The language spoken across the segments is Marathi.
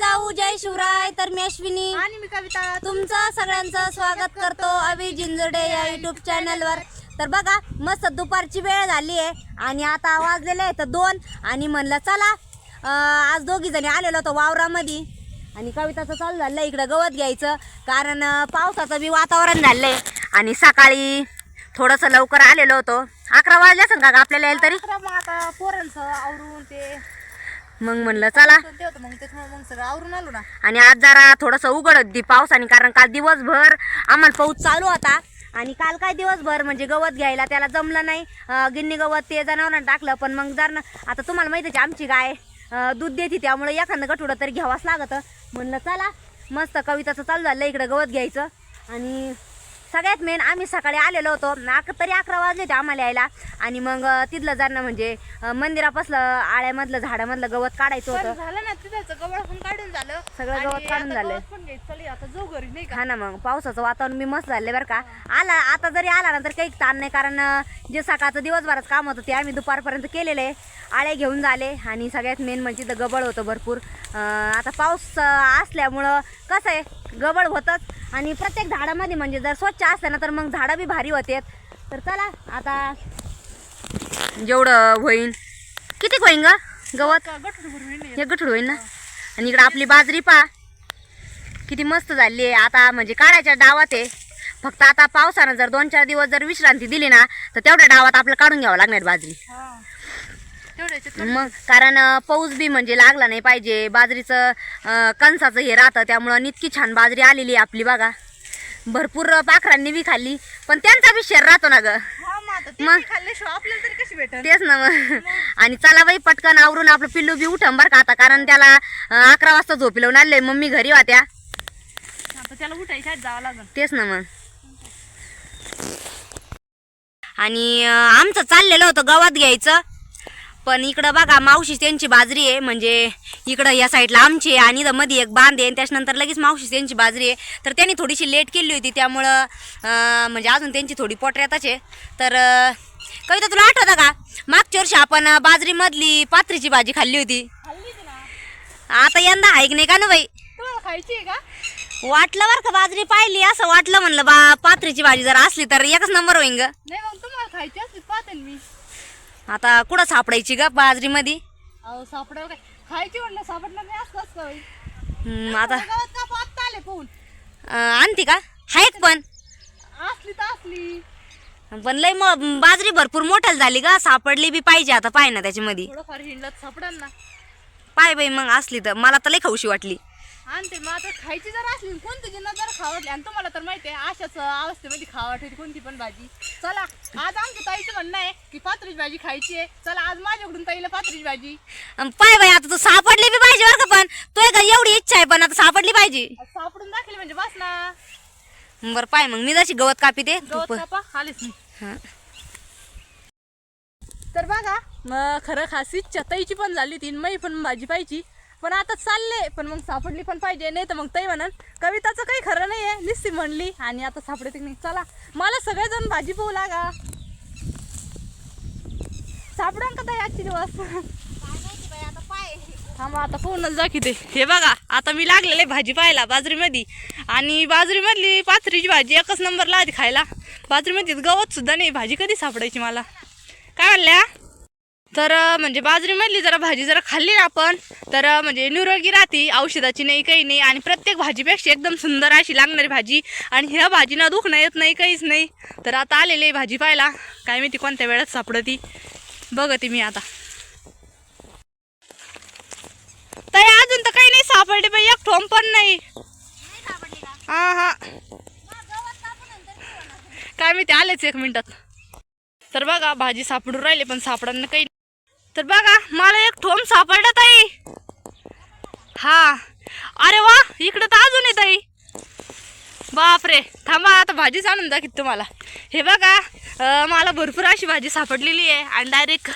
जिजाऊ जय शिवराय तर मी अश्विनी. आणि मी कविता तुमचं सगळ्यांचं स्वागत करतो अभि जिंजडे या युट्यूब चॅनलवर तर बघा मस्त दुपारची वेळ झाली आहे आणि आता वाजलेले आहेत दोन. आणि म्हणलं चला अं, आज दोघी जणी आलेलो होतो वावरामध्ये. आणि कविताचं चालू झालं इकडं गवत घ्यायचं. कारण अं, पावसाचं बी वातावरण झालंय. आणि सकाळी थोडंसं लवकर आलेलो होतो. अकरा वाजल्या सांगा आपल्याला यायला तरी? मग आता पोरांचं आवरून ते मग म्हणलं चला. ते होतं मग त्याच्यामुळे मग सगळं आवरून आलो ना. आणि आज जरा थोडंसं उघड होती पावसाने कारण काल दिवसभर आम्हाला पाऊस चालू होता. आणि काल काय दिवसभर म्हणजे गवत घ्यायला त्याला जमलं नाही. अं, गिन्नी गवत ते जनावरांना टाकलं पण मग जर न- आता तुम्हाला माहितीच आहे आमची गाय अं, दूध देते त्यामुळे एखादं गठुडं तरी घ्यावाच लागतं. म्हणलं चला. मस्त कविताचं चालू झालं इकडं गवत घ्यायचं. आणि सगळ्यात मेन आम्ही सकाळी आलेलो होतो. अक तरी अकरा वाजले होते आम्हाला यायला. आणि मग तिथलं जाणं म्हणजे मंदिरापासलं आळ्यामधलं झाडामधलं गवत काढायचं होतं. झालं ना तिथं गवळ पण काढून झालं. सगळं गवत काढून. गवत आता जाऊ घरी नाही का? हा ना मग पावसाचं वातावरण बी मस्त झालं बरं का. आला आता जरी आला ना तर काही ताण नाही कारण जे सकाळचं दिवसभरात काम होतं ते आम्ही दुपारपर्यंत केलेले. आहे. आळे घेऊन झाले आणि सगळ्यात मेन म्हणजे तर गबळ होतं भरपूर. आता पाऊस असल्यामुळं कसं आहे गबळ होतंच. आणि प्रत्येक झाडामध्ये म्हणजे जर स्वच्छ असलं ना तर मग झाडं बी भारी होतात तर चला आता जेवढं होईल. किती होईन ग? गवत? हे गठूड होईल ना? आणि इकडं आपली बाजरी पा किती मस्त झाली आहे. आता म्हणजे काढायच्या डावात आहे. फक्त आता पावसानं जर दोन चार दिवस जर विश्रांती दिली ना तर तेवढ्या डावात आपल्याला काढून घ्यावं लागणार बाजरी. मग? कारण पाऊस बी म्हणजे लागला नाही पाहिजे. बाजरीचं कणसाचं हे राहतं. त्यामुळं इतकी छान बाजरी आलेली आपली बघा. भरपूर पाखरांनी बी खाल्ली. पण त्यांचा बी शेर राहतो ना ग. मग तेच ना मग. आणि चला बाई पटकन आवरून आपलं पिल्लू बी उठं बरं का आता. कारण त्याला अकरा वाजता झोपी लावून आणले मम्मी घरी आता त्याला उठायच्या जावं लागेल तेच ना मग. आणि आमचं चाललेलं होतं गवत घ्यायचं. पण इकडं बघा मावशी त्यांची बाजरी आहे. म्हणजे इकडं या साईडला आमची आहे आणि मध्ये एक बांध आहे आणि त्याच्यानंतर लगेच मावशी त्यांची बाजरी आहे. तर त्यांनी थोडीशी लेट केली होती त्यामुळं म्हणजे अजून त्यांची थोडी पोटऱ्यातच आहे. तर कविता तुला आठवतं का? मागच्या वर्षी आपण बाजरीमधली पात्रीची भाजी खाल्ली होती. आता यंदा ऐक नाही का ना बाई? खायची का? वाटलं बरं का बाजरी पाहिली असं वाटलं म्हणलं बा पात्रीची भाजी जर असली तर एकच नंबर होईन ग. नाही मग तुम्हाला खायची असली पाहते मी. आता कुठं सापडायची ग बाजरीमध्ये? अहो सापडावं काय? खायची म्हणलं सापडणार नाही असं असतं होय. हम्म, आता गावात का पाहता आले पाहून. अं, आणते का? हायक पण. असली तर असली. पण लय म बाजरी भरपूर मोठ्याला झाली का सापडली बी पाहिजे आता पाय ना त्याच्यामध्ये. थोडंफार सापडाल ना. पाय बाई मग असली तर. मला तर लय खाऊशी वाटली. आणते मग आता खायची जर असली कोणती जिन्नस जर खावटली आणि तुम्हाला तर माहिती आहे अशाच अवस्थेमध्ये खावट कोणती पण भाजी. चला आज आमच्या ताईचं म्हणणं आहे की पात्रीची भाजी खायची आहे. चला आज माझ्याकडून ताईला पात्रीची भाजी. अन पाय बाई आता तू सापडली बी पाहिजे बरं का पण तो का एवढी इच्छा आहे पण आता सापडली पाहिजे. सापडून दाखवली म्हणजे बस ना. बरं पाय मग मी जशी गवत कापी ते गवत कापा आलीच मी. हा. तर बघा मग खरं खास इच्छा ताईची पण झाली होती मै पण भाजी पाहिजे. पण आता चालले पण मग सापडली पण पाहिजे. नाही तर मग ताई म्हणन कविताचं काही खरं नाही आहे निस्ती म्हणली. आणि आता सापडते की नाही चला मला सगळेजण भाजी पाहू लागा. सापडन का ताई आजची दिवस? थांबा आता फोनच दाखवते हे बघा आता मी लागलेले भाजी पाहायला बाजरीमध्ये. आणि बाजरीमधली पाथरीची भाजी एकच नंबरला आधी खायला. बाजरीमध्ये गवत सुद्धा नाही. भाजी कधी सापडायची मला? काय म्हणल्या? तर म्हणजे बाजरीमधली जरा भाजी जरा खाल्ली ना आपण. तर म्हणजे निरोगी राहते औषधाची नाही काही नाही. आणि प्रत्येक भाजीपेक्षा एकदम सुंदर अशी लागणारी भाजी. आणि ह्या भाजीना दुखणं येत नाही काहीच नाही. तर आता आलेली भाजी पाहायला. काय माहिती कोणत्या वेळात सापडती. बघते मी आता. ताई अजून तर काही नाही सापडले बाई. एक ठोम पण नाही. हा हा. काय माहिती आलेच एक मिनिटात. तर बघा भाजी सापडून राहिली पण सापडणं काही तर बघा मला एक ठोम सापडला ताई. हा. अरे वा इकडं तर अजून आहे ताई. बापरे थांबा आता भाजीच आणून दाखित तुम्हाला. हे बघा मला भरपूर अशी भाजी सापडलेली आहे आणि डायरेक्ट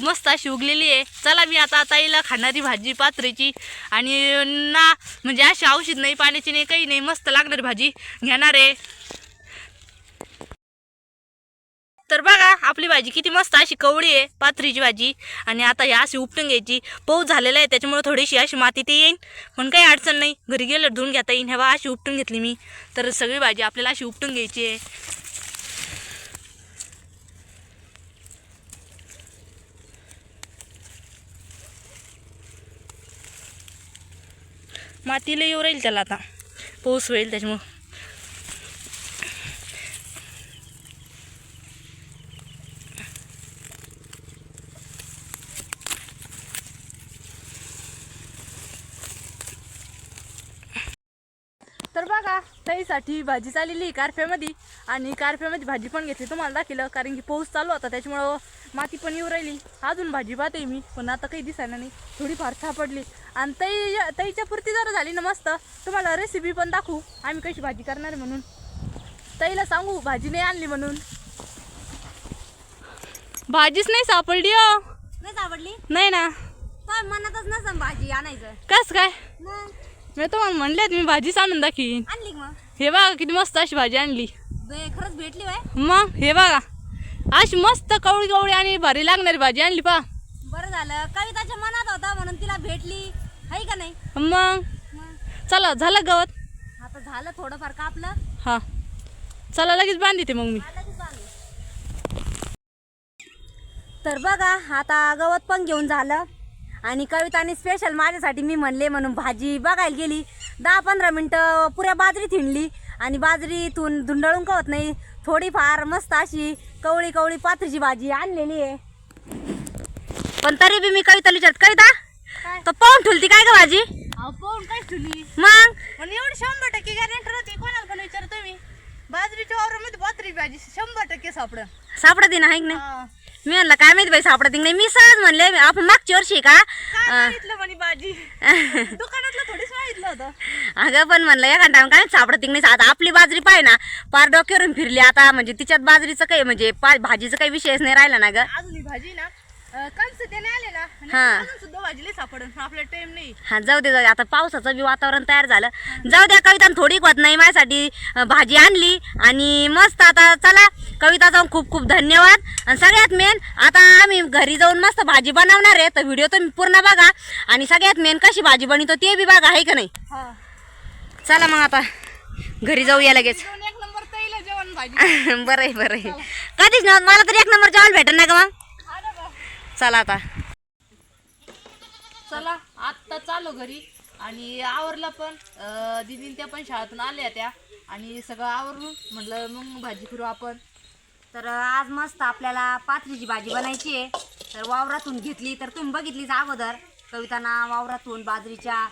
मस्त अशी उगलेली आहे. चला मी आता ताईला खाणारी भाजी पात्रीची आणि ना म्हणजे अशी औषध नाही पाण्याची नाही काही नाही मस्त लागणारी भाजी घेणार आहे. तर बघा आपली भाजी किती मस्त अशी कवळी आहे पाथरीची भाजी. आणि आता ही अशी उपटून घ्यायची. पाऊस झालेला आहे त्याच्यामुळे थोडीशी अशी माती ते येईन. पण काही अडचण नाही. घरी गेलं धुवून घेता येईन. हे बा अशी उपटून घेतली मी. तर सगळी भाजी आपल्याला अशी उपटून घ्यायची आहे. मातीला येऊ राहील त्याला आता. पाऊस होईल त्याच्यामुळं तर बघा ताईसाठी भाजी चाललेली कारफ्यामध्ये. आणि कारफ्यामध्ये भाजी पण घेतली तुम्हाला दाखिलं कारण की पाऊस चालू होता त्याच्यामुळं माती पण येऊ राहिली. अजून भाजी पाहते मी पण आता काही दिसायला नाही. थोडीफार सापडली. आणि ताई ताईच्या पुरती जरा झाली ना मस्त. तुम्हाला रेसिपी पण दाखवू. आम्ही कशी भाजी करणार आहे म्हणून. ताईला सांगू भाजी नाही आणली म्हणून. भाजीच नाही सापडली हो. नाही सापडली? नाही ना. काय मनातच नसं भाजी आणायचं. कस काय? मी तुम्हाला म्हणले मी भाजीच आणून दाखवीन. आणली मग? हे बघा किती मस्त अशी भाजी आणली. खरंच भेटली बाय. मग हे बघा. अशी मस्त कवळी कवळी आणि भारी लागणारी भाजी आणली पा बरं झालं. कविताच्या मनात होता म्हणून तिला भेटली. आहे का नाही? मग? चला झालं गवत. आता झालं थोडंफार कापलं. हा. चला लगेच बांधते मग मी. तर बघा आता गवत पण घेऊन झालं. आणि कविताने स्पेशल माझ्यासाठी मी म्हणले म्हणून भाजी बघायला गेली. दहा पंधरा मिनटं पुऱ्या बाजरीत हिंडली आणि बाजरीतून धुंडळून कवत नाही. थोडीफार मस्त अशी कवळी कवळी पात्रीची भाजी आणलेली आहे. पण तरी बी मी कविता विचारत कविता तर पाहून ठुलती काय का भाजी? पाहून काय ठुली मग? पण एवढी शंभर टक्के गॅरेंटर होती कोणाला पण विचारतो मी. बाजरीच्या वावरामध्ये पात्री भाजी शंभर टक्के सापड सापडत ना आहे की नाही? मी म्हणलं काय माहिती बाई सापडत नाही. मी सहज म्हणले आपण मागच्या वर्षी का? म्हणे भाजी दुकानातलं थोडीच मागितलं होतं. अगं पण म्हणलं एका टाइम काय सापडत नाही. आता आपली बाजरी पाय ना पार डोक्यावरून फिरली. आता म्हणजे तिच्यात बाजरीचं काही म्हणजे पा भाजीचं काही विषयच नाही राहिला ना ग. अजून ही भाजी ना हा. अजून सुद्धा सापडून. आपला टाइम नाही. हा जाऊ दे जाऊ दे. आता पावसाचं बी वातावरण तयार झालं. जाऊ द्या कविता थोडी होत नाही माझ्यासाठी. अं, भाजी आणली आणि मस्त आता चला. कविताचा खूप खूप धन्यवाद. आणि सगळ्यात मेन आता आम्ही घरी जाऊन मस्त भाजी बनवणार आहे. तर व्हिडिओ तुम्ही पूर्ण बघा. आणि सगळ्यात मेन कशी भाजी बनवतो ते बी बघा आहे का नाही? हा. चला मग आता घरी जाऊया लगेच. दोन एक नंबर तैला जेवण भाजी. बरं आहे बरं आहे. कधीच ना मला तर एक नंबर जेवायला भेटेल ना का मग. चला आता. चला आत्ता चालू घरी. आणि आवरला पण दिदीन त्या पण शाळेतून आल्या त्या. आणि सगळं आवरून म्हटलं मग भाजी करू आपण. तर आज मस्त आपल्याला पाथरीची भाजी बनायची आहे. तर वावरातून घेतली. तर तुम्ही बघितलीच अगोदर. कविताना वावरातून बाजरीच्या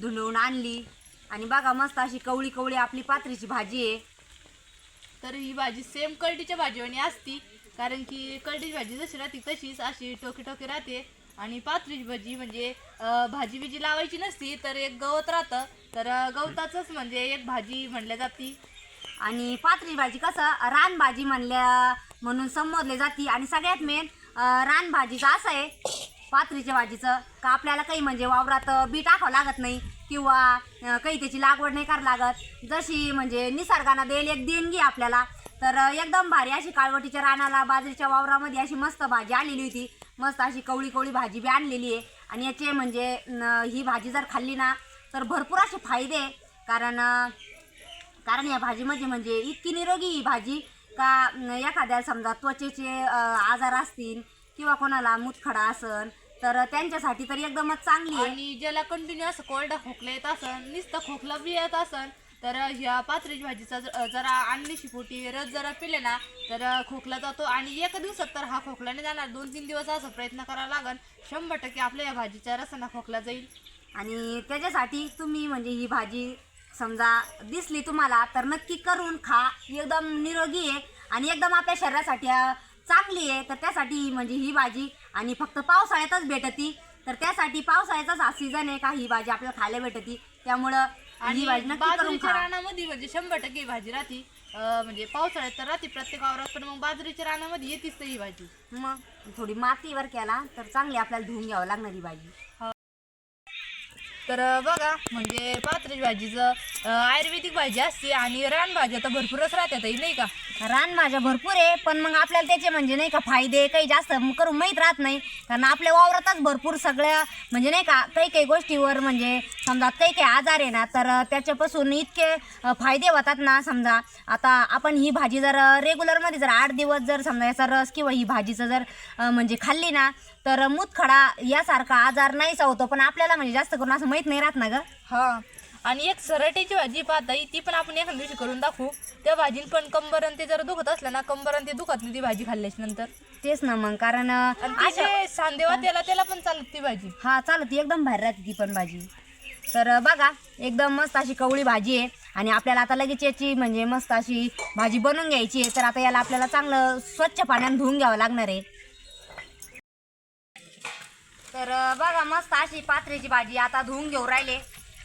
धुंडवून आणली. आणि बघा मस्त अशी कवळी कवळी आपली पाथरीची भाजी आहे. तर ही भाजी सेम कळटीच्या भाजीवाणी असती. कारण की कळटीची भाजी जशी राहते तशीच अशी टोकी टोकी राहते. आणि पात्रीची भाजी म्हणजे भाजी बिजी लावायची नसती तर एक गवत राहतं. तर गवताचंच म्हणजे एक भाजी म्हणल्या जाती. आणि पातळी भाजी कसं रान भाजी म्हणल्या म्हणून संबोधले जाते. आणि सगळ्यात मेन रान भाजीचं असं आहे पातळीच्या भाजीचं का आपल्याला काही म्हणजे वावरात बी टाकावं लागत नाही किंवा काही त्याची लागवड नाही करावं लागत. जशी म्हणजे निसर्गानं देईल एक देणगी आपल्याला. तर एकदम भारी अशी काळवटीच्या रानाला बाजरीच्या वावरामध्ये अशी मस्त भाजी आलेली होती. मस्त अशी कवळी कवळी भाजी बी आणलेली आहे. आणि याचे म्हणजे न, ही भाजी जर खाल्ली ना तर भरपूर असे फायदे कारण कारण या भाजीमध्ये म्हणजे इतकी निरोगी ही भाजी का एखाद्या समजा त्वचेचे आजार असतील किंवा कोणाला मुतखडा असन तर त्यांच्यासाठी तर एकदमच चांगली आहे. आणि ज्याला कंटिन्यू असं कोरडा खोकला येत असन नुसतं खोकला बी येत असन तर ह्या पात्रीची भाजीचा जरा आणलीशी पोटी रस जरा पिले ना तर खोकला जातो आणि एका दिवसात तर हा खोकला नाही जाणार. दोन तीन दिवस असा प्रयत्न करावा लागेल. शंभर टक्के आपल्या या भाजीच्या रसाना खोकला जाईल. आणि त्याच्यासाठी तुम्ही म्हणजे ही भाजी समजा दिसली तुम्हाला तर नक्की करून खा. एकदम निरोगी आहे आणि एकदम आपल्या शरीरासाठी चांगली आहे. तर त्यासाठी म्हणजे ही भाजी आणि फक्त पावसाळ्यातच भेटती. तर त्यासाठी पावसाळ्याचाच हा सीझन आहे का ही भाजी आपल्याला खायला भेटती. त्यामुळं आणि ही भाजी नक्की करून बाजरीच्या खा. रानामध्ये म्हणजे शंभर टक्के ही भाजी राहते. अं, म्हणजे पावसाळ्यात तर राहते प्रत्येक वावरात पण मग बाजरीच्या रानामध्ये येतेच तर ही भाजी. मग? थोडी मातीवर केला तर चांगली आपल्याला धुवून घ्यावं लागणार ही भाजी. तर अं, बघा म्हणजे पात्राची भाजीचं आयुर्वेदिक भाजी असते आणि रानभाज्या तर भरपूरच राहतात नाही का? रानभाज्या भरपूर आहे पण मग आपल्याला त्याचे म्हणजे नाही का फायदे काही जास्त करून माहीत राहत नाही. कारण आपल्या वावरातच भरपूर सगळ्या म्हणजे नाही का काही काही गोष्टीवर म्हणजे समजा काही काही आजार आहे ना तर त्याच्यापासून इतके फायदे होतात ना समजा आता आपण ही भाजी जर रेग्युलरमध्ये जर आठ दिवस जर समजा याचा रस किंवा ही भाजीचं जर म्हणजे खाल्ली ना तर मुतखडा यासारखा आजार नाहीसा होतो पण आपल्याला म्हणजे जास्त करून असं माहीत नाही राहत ना गं? हा. आणि एक सराट्याची भाजी पाहता ती पण आपण एखाद्या दिवशी करून दाखवू. त्या भाजीन पण कंबर आणि ते जर दुखत असलं ना कंबर आणि ते दुखत नाही ती भाजी खाल्ल्याच्या नंतर. तेच ना मग कारण सांदेवा त्याला त्याला पण चालत ती भाजी. हा चालत एकदम बाहेर राहते ती पण भाजी. तर बघा एकदम मस्त अशी कवळी भाजी आहे. आणि आपल्याला आता लगेच याची म्हणजे मस्त अशी भाजी बनवून घ्यायची आहे. तर आता याला आपल्याला चांगलं स्वच्छ पाण्याने धुवून घ्यावं लागणार आहे. तर बघा मस्त अशी पात्रीची भाजी आता धुवून घेऊ राहिले.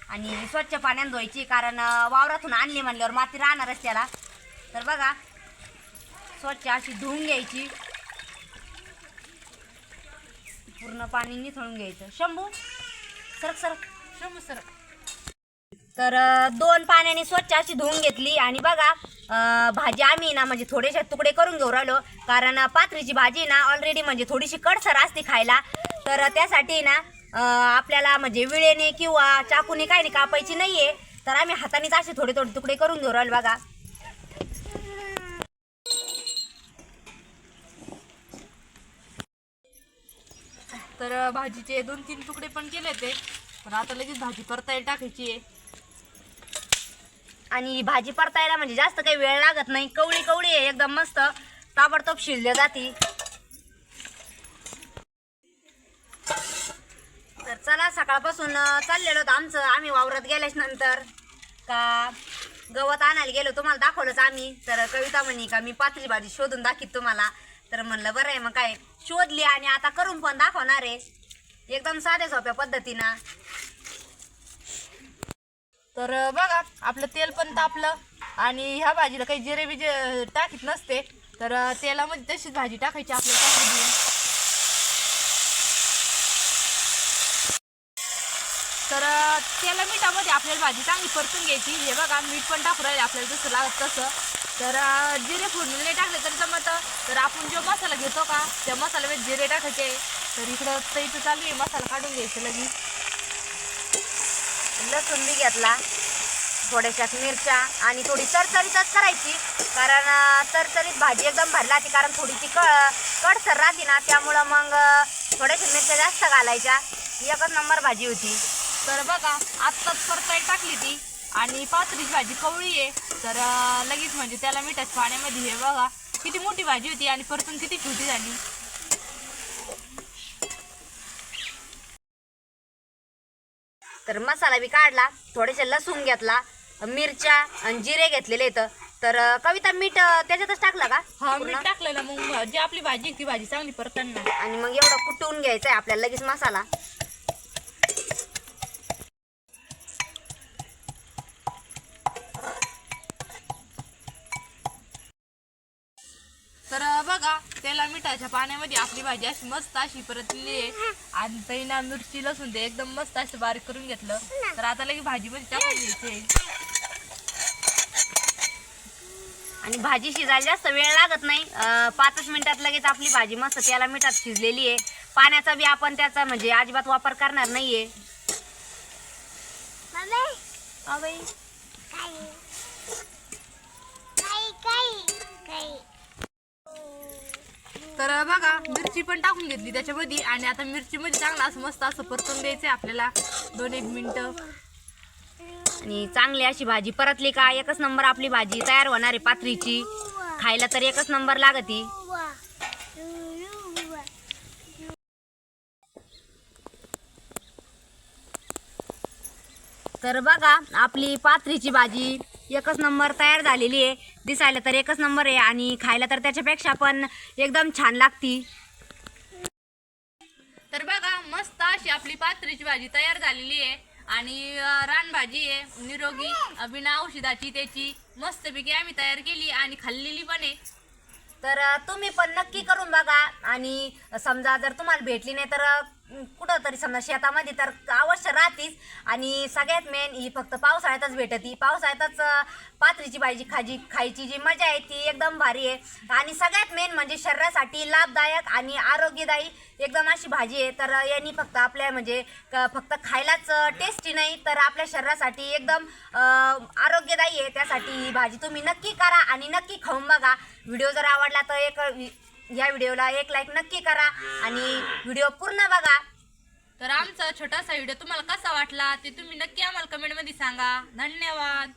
आणि स्वच्छ पाण्याने धुवायची कारण वावरातून आणली म्हणल्यावर माती राहणारच त्याला. तर बघा स्वच्छ अशी धुवून घ्यायची. पूर्ण पाणी निथळून घ्यायचं. शंभू सरक सरक. शंभू सर तर दोन पाण्याने स्वच्छ अशी धुवून घेतली. आणि बघा भाजी आम्ही ना म्हणजे थोडेसे तुकडे करून घेऊ राहिलो. कारण पात्रीची भाजी ना ऑलरेडी म्हणजे थोडीशी कडसर असते खायला. तर त्यासाठी ना आपल्याला म्हणजे विळेने किंवा चाकूने काही नाही कापायची नाहीये. तर आम्ही हातानेच असे थोडे थोडे तुकडे करून घेऊ राहिलो बघा. तर भाजीचे दोन तीन तुकडे पण केले ते पण आता लगेच भाजी परतायला टाकायची आहे. आणि भाजी परतायला म्हणजे जास्त काही वेळ लागत नाही. कवळी कवळी आहे एकदम मस्त. ताबडतोब शिजल्या जाती. चला सकाळपासून चाललेलो होतो आमचं. आम्ही वावरात गेल्याच नंतर का गवत आणायला गेलो. तुम्हाला दाखवलंच आम्ही. तर कविता म्हणी का मी पातळी भाजी शोधून दाखीत तुम्हाला. तर म्हणलं बरं आहे मग काय? शोधली आणि आता करून पण दाखवणार आहे. एकदम साध्या सोप्या पद्धतीनं. तर बघा आपलं तेल पण तापलं आणि ह्या भाजीला काही जिरे बिजे टाकीत नसते. तर तेलामध्ये तशीच भाजी टाकायची आपल्याला टाकून देऊन तर त्याला मिठामध्ये आपल्याला भाजी चांगली परतून घ्यायची. हे बघा मीठ पण टाकू राहिले आपल्याला जसं लागत तसं. तर जिरे फोडणीला नाही टाकले तरी जमतं. तर आपण जो मसाला घेतो का त्या मसाल्यामध्ये जिरे टाकायचे. तर इकडं तईचं चालू आहे मसाला काढून घ्यायचं लगेच. लसूण बी घेतला थोड्याशात मिरच्या आणि थोडी चरचरीतच करायची. कारण तरतरीत चरचरीत भाजी एकदम भरली राहते कारण थोडीशी क कडसर राहते ना त्यामुळं मग थोड्याशा मिरच्या जास्त घालायच्या. एकच नंबर भाजी होती. तर बघा आत्ताच परताई टाकली ती. आणि पात्रीची भाजी कवळी आहे. तर लगेच म्हणजे त्याला मिठाच्या पाण्यामध्ये हे बघा किती मोठी भाजी होती आणि परतून किती छोटी झाली. तर मसाला बी काढला थोडेसे लसूण घेतला मिरच्या आणि जिरे घेतलेले इथं तर कविता मीठ त्याच्यातच टाकला का? हा पूर्ण? मीठ टाकलं ना मग जी आपली भाजी आहे ती भाजी चांगली परताना आणि मग एवढं कुटून घ्यायचं आहे आपल्याला लगेच मसाला. मिठाच्या पाण्यामध्ये आपली भाजी अशी मस्त अशी आहे. आणि तैना मिरची लसूण ते एकदम मस्त असं बारीक करून घेतलं. तर आता लगेच भाजीमध्ये टाकून घ्यायचे आणि भाजी शिजायला जास्त वेळ लागत नाही. पाचच मिनिटात लगेच आपली भाजी मस्त त्याला मिठात शिजलेली आहे. पाण्याचा बी आपण त्याचा म्हणजे अजिबात वापर करणार नाहीये. तर बघा मिरची पण टाकून घेतली त्याच्यामध्ये. आणि आता मिरचीमध्ये चांगला असं मस्त असं परतून द्यायचं आहे आपल्याला. दोन एक मिनटं. आणि चांगली अशी भाजी. परतली का एकच नंबर आपली भाजी तयार होणार आहे पात्रीची खायला तर एकच नंबर लागती. तर बघा आपली पात्रीची भाजी. एकच नंबर तयार झालेली आहे. दिसायला तर एकच नंबर आहे आणि खायला तर त्याच्यापेक्षा पण एकदम छान लागती. तर बघा मस्त अशी आपली पात्रीची भाजी तयार झालेली आहे. आणि रानभाजी आहे. निरोगी बिना औषधाची त्याची. मस्तपैकी आम्ही तयार केली आणि खाल्लेली पण आहे. तर तुम्ही पण नक्की करून बघा. आणि समजा जर तुम्हाला भेटली नाही तर कुठं तरी समजा शेतामध्ये तर अवश्य राहतीच. आणि सगळ्यात मेन ही फक्त पावसाळ्यातच भेटती पावसाळ्यातच पात्रीची भाजी खाजी खायची जी मजा आहे ती एकदम भारी आहे. आणि सगळ्यात मेन म्हणजे शरीरासाठी लाभदायक आणि आरोग्यदायी एकदम अशी भाजी आहे. तर यांनी फक्त आपल्या म्हणजे क- फक्त खायलाच टेस्टी नाही तर आपल्या शरीरासाठी एकदम आरोग्यदायी आहे. त्यासाठी ही भाजी तुम्ही नक्की करा आणि नक्की खाऊन बघा. व्हिडिओ जर आवडला तर एक या व्हिडिओला एक लाईक नक्की करा आणि व्हिडिओ पूर्ण बघा. तर आमचा छोटासा व्हिडिओ तुम्हाला कसा वाटला ते तुम्ही नक्की आम्हाला कमेंटमध्ये सांगा. धन्यवाद.